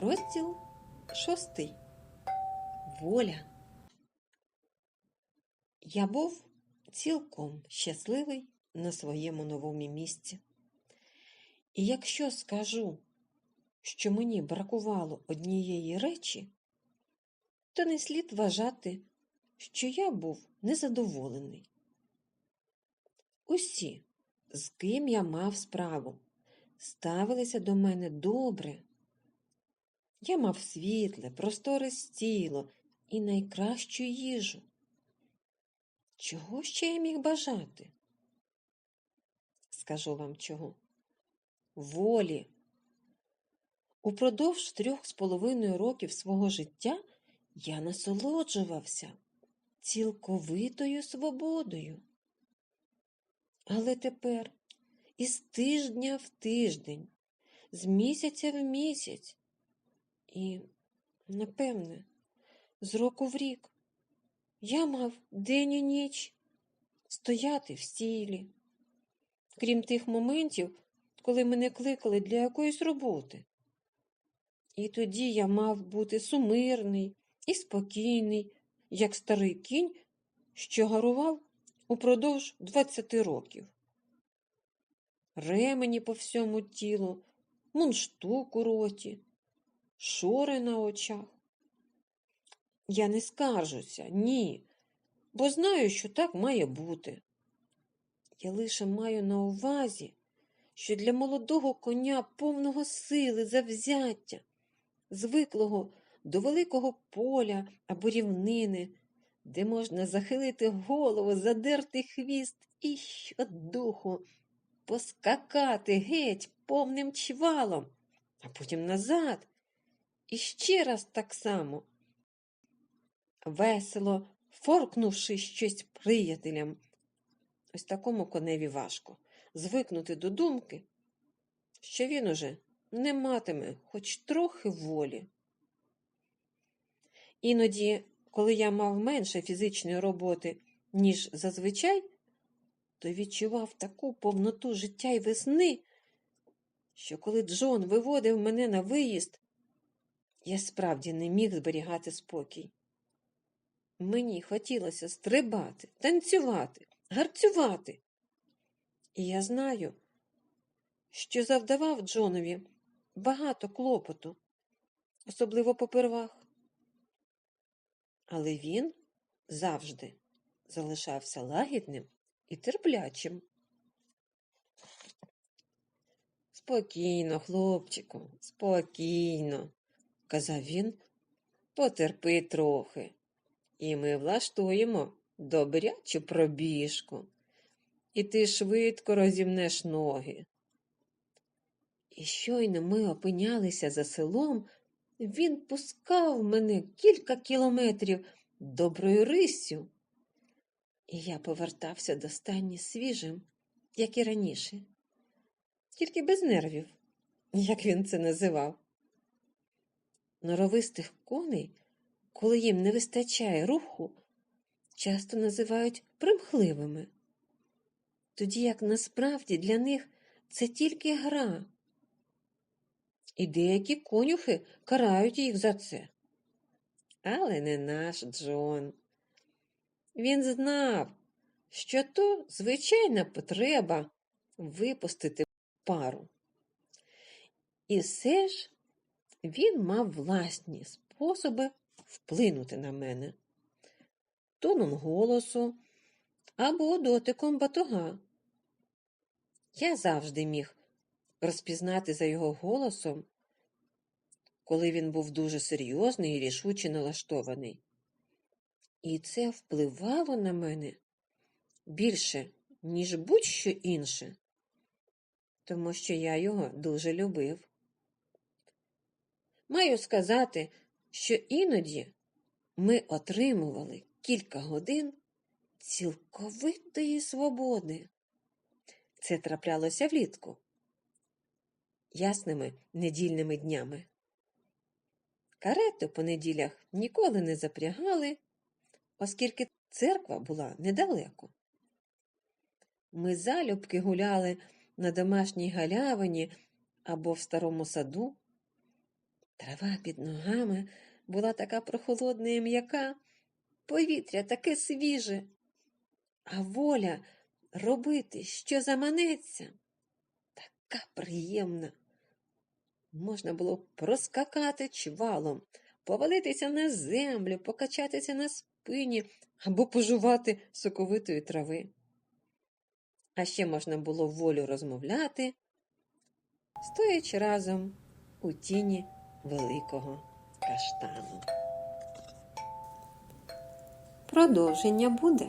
Розділ шостий. Воля. Я був цілком щасливий на своєму новому місці. І якщо скажу, що мені бракувало однієї речі, то не слід вважати, що я був незадоволений. Усі, з ким я мав справу, ставилися до мене добре. Я мав світле, просторе стіло і найкращу їжу. Чого ще я міг бажати? Скажу вам чого. Волі. Упродовж трьох з половиною років свого життя я насолоджувався цілковитою свободою. Але тепер із тижня в тиждень, з місяця в місяць і, напевне, з року в рік я мав день і ніч стояти в стілі, крім тих моментів, коли мене кликали для якоїсь роботи. І тоді я мав бути сумирний і спокійний, як старий кінь, що гарував упродовж двадцяти років. Ремені по всьому тілу, мунштук у роті, шори на очах. Я не скаржуся, ні, бо знаю, що так має бути. Я лише маю на увазі, що для молодого коня повного сили, завзяття, звиклого до великого поля або рівнини, де можна захилити голову, задерти хвіст і щодуху поскакати геть повним чвалом, а потім назад. І ще раз так само. Весело, форкнувши щось приятелям. Ось такому коневі важко звикнути до думки, що він уже не матиме хоч трохи волі. Іноді, коли я мав менше фізичної роботи, ніж зазвичай, то відчував таку повноту життя й весни, що коли Джон виводив мене на виїзд, я справді не міг зберігати спокій. Мені хотілося стрибати, танцювати, гарцювати. І я знаю, що завдавав Джонові багато клопоту, особливо попервах. Але він завжди залишався лагідним і терплячим. Спокійно, хлопчику, спокійно, казав він, потерпи трохи, і ми влаштуємо добрячу пробіжку, і ти швидко розімнеш ноги. І щойно ми опинялися за селом, він пускав мене кілька кілометрів доброю риссю. І я повертався до стані свіжим, як і раніше, тільки без нервів, як він це називав. Норовистих коней, коли їм не вистачає руху, часто називають примхливими, тоді як насправді для них це тільки гра. І деякі конюхи карають їх за це. Але не наш Джон. Він знав, що то звичайна потреба випустити пару. І все ж він мав власні способи вплинути на мене тоном голосу або дотиком батога. Я завжди міг розпізнати за його голосом, коли він був дуже серйозний і рішуче налаштований. І це впливало на мене більше, ніж будь-що інше, тому що я його дуже любив. Маю сказати, що іноді ми отримували кілька годин цілковитої свободи. Це траплялося влітку, ясними недільними днями. Карету по неділях ніколи не запрягали оскільки церква була недалеко. Ми залюбки гуляли на домашній галявині або в старому саду, Трава під ногами була така прохолодна і м'яка, повітря таке свіже, а воля робити, що заманеться, така приємна. Можна було проскакати чвалом, повалитися на землю, покачатися на спині або пожувати соковитої трави. А ще можна було волю розмовляти, стоячи разом у тіні великого каштану. Продовження буде.